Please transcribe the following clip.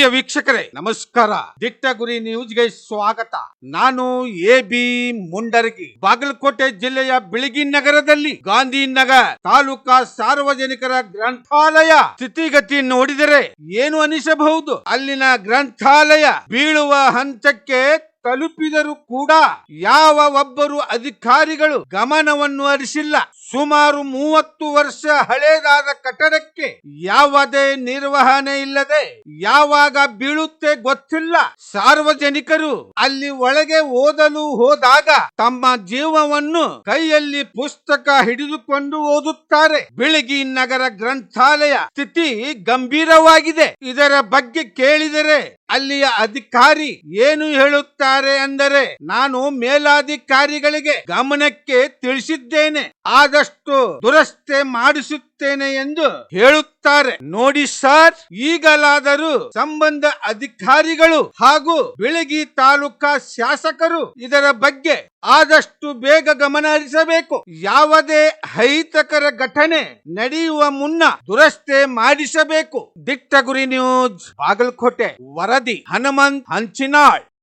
ಪ್ರಿಯ ವೀಕ್ಷಕರೇ, ನಮಸ್ಕಾರ. ದಿಟ್ಟ ಗುರಿ ನ್ಯೂಸ್ಗೆ ಸ್ವಾಗತ. ನಾನು ಎ ಬಿ ಮುಂಡರಗಿ. ಬಾಗಲಕೋಟೆ ಜಿಲ್ಲೆಯ ಬಿಳಿಗಿ ನಗರದಲ್ಲಿ ಗಾಂಧಿನಗರ್ ತಾಲೂಕಾ ಸಾರ್ವಜನಿಕರ ಗ್ರಂಥಾಲಯ ಸ್ಥಿತಿಗತಿ ನೋಡಿದರೆ ಏನು ಅನಿಸಬಹುದು? ಅಲ್ಲಿನ ಗ್ರಂಥಾಲಯ ಬೀಳುವ ಹಂತಕ್ಕೆ ತಲುಪಿದರೂ ಕೂಡ ಯಾವ ಒಬ್ಬರು ಅಧಿಕಾರಿಗಳು ಗಮನವನ್ನು ಹರಿಸಿಲ್ಲ. ಸುಮಾರು ಮೂವತ್ತು ವರ್ಷ ಹಳೇದಾದ ಕಟ್ಟಡಕ್ಕೆ ಯಾವುದೇ ನಿರ್ವಹಣೆ ಇಲ್ಲದೆ ಯಾವಾಗ ಬೀಳುತ್ತೆ ಗೊತ್ತಿಲ್ಲ. ಸಾರ್ವಜನಿಕರು ಅಲ್ಲಿ ಒಳಗೆ ಓದಲು ಹೋದಾಗ ತಮ್ಮ ಜೀವವನ್ನು ಕೈಯಲ್ಲಿ ಪುಸ್ತಕ ಹಿಡಿದುಕೊಂಡು ಓದುತ್ತಾರೆ. ಬೆಳಗಿ ನಗರ ಗ್ರಂಥಾಲಯ ಸ್ಥಿತಿ ಗಂಭೀರವಾಗಿದೆ. ಇದರ ಬಗ್ಗೆ ಕೇಳಿದರೆ ಅಲ್ಲಿಯ ಅಧಿಕಾರಿ ಏನು ಹೇಳುತ್ತಾರೆ ಅಂದರೆ ನಾನು ಮೇಲಾಧಿಕಾರಿಗಳಿಗೆ ಗಮನಕ್ಕೆ ತಿಳಿಸಿದ್ದೇನೆ. ಆದಷ್ಟು ದುರಸ್ತಿ ಮಾಡಿಸುತ್ತೇನೆ ಎಂದು ಹೇಳುತ್ತಾರೆ. ನೋಡಿ ಸರ್, ಈಗಲಾದರೂ ಸಂಬಂಧ ಅಧಿಕಾರಿಗಳು ಹಾಗೂ ಬೆಳಗಿ ತಾಲೂಕಾ ಶಾಸಕರು ಇದರ ಬಗ್ಗೆ ಆದಷ್ಟು ಬೇಗ ಗಮನ ಹರಿಸಬೇಕು. ಯಾವುದೇ ಅಹಿತಕರ ಘಟನೆ ನಡೆಯುವ ಮುನ್ನ ದುರಸ್ತೆ ಮಾಡಿಸಬೇಕು. ದಿಟ್ಟ ಗುರಿ ನ್ಯೂಸ್, ಬಾಗಲಕೋಟೆ, ವರದಿ, ಹನುಮಂತ್, ಹಂಚಿನಾಳ್.